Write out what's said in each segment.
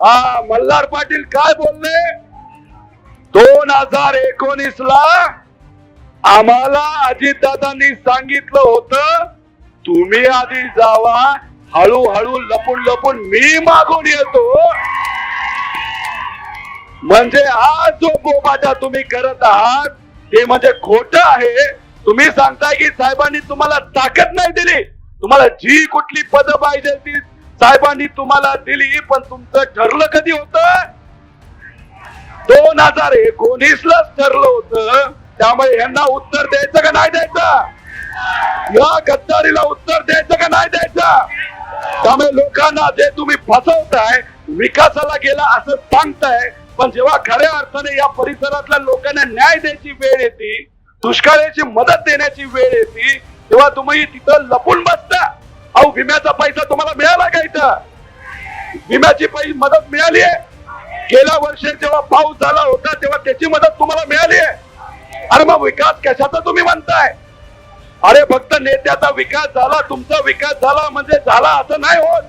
हा मल्हार पाटील काय बोलले? दोन हजार एकोणीस ला आम्हाला अजितदादांनी सांगितलं होतं तुम्ही आधी जावा हळूहळू लपून लपून मी मागून येतो. म्हणजे हा जो बोबाटा तुम्ही करत आहात ते म्हणजे खोट आहे. तुम्ही सांगताय की साहेबांनी तुम्हाला ताकद नाही दिली. तुम्हाला जी कुठली पद पाहिजे ती साहेबांनी तुम्हाला दिली पण तुमचं ठरलं कधी होत? दोन हजार एकोणीस लाच ठरलं होत. त्यामुळे यांना उत्तर द्यायचं का नाही द्यायचं? या गद्दारीला उत्तर द्यायचं का नाही द्यायचं? त्यामुळे लोकांना जे तुम्ही फसवताय विकासाला गेला असं सांगताय पण जेव्हा खऱ्या अर्थाने या परिसरातल्या लोकांना न्याय द्यायची वेळ येते दुष्काळाची मदत देण्याची वेळ येते तेव्हा तुम्ही तिथं लपून बसता. अहो विम्याचा पैसा तुम्हाला मिळाला का इथं? विम्याची पैसे मदत मिळाली आहे. गेल्या वर्षी जेव्हा पाऊस झाला होता तेव्हा त्याची मदत तुम्हाला मिळाली आहे. अरे मग विकास कशाचा तुम्ही म्हणताय? अरे फक्त नेत्याचा विकास झाला तुमचा विकास झाला म्हणजे झाला असं नाही होत.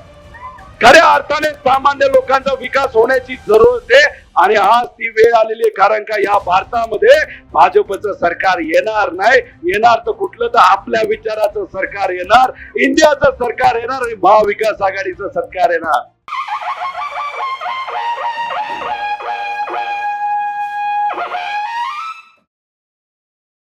खऱ्या अर्थाने सामान्य लोकांचा विकास होण्याची जरूरत आहे आणि आज ती वेळ आलेली आहे कारण का या भारतामध्ये भाजपचं सरकार येणार नाही. येणार तर कुठलं तर आपल्या विचाराचं सरकार येणार. इंडियाचं सरकार येणार आणि महाविकास आघाडीचं सरकार येणार.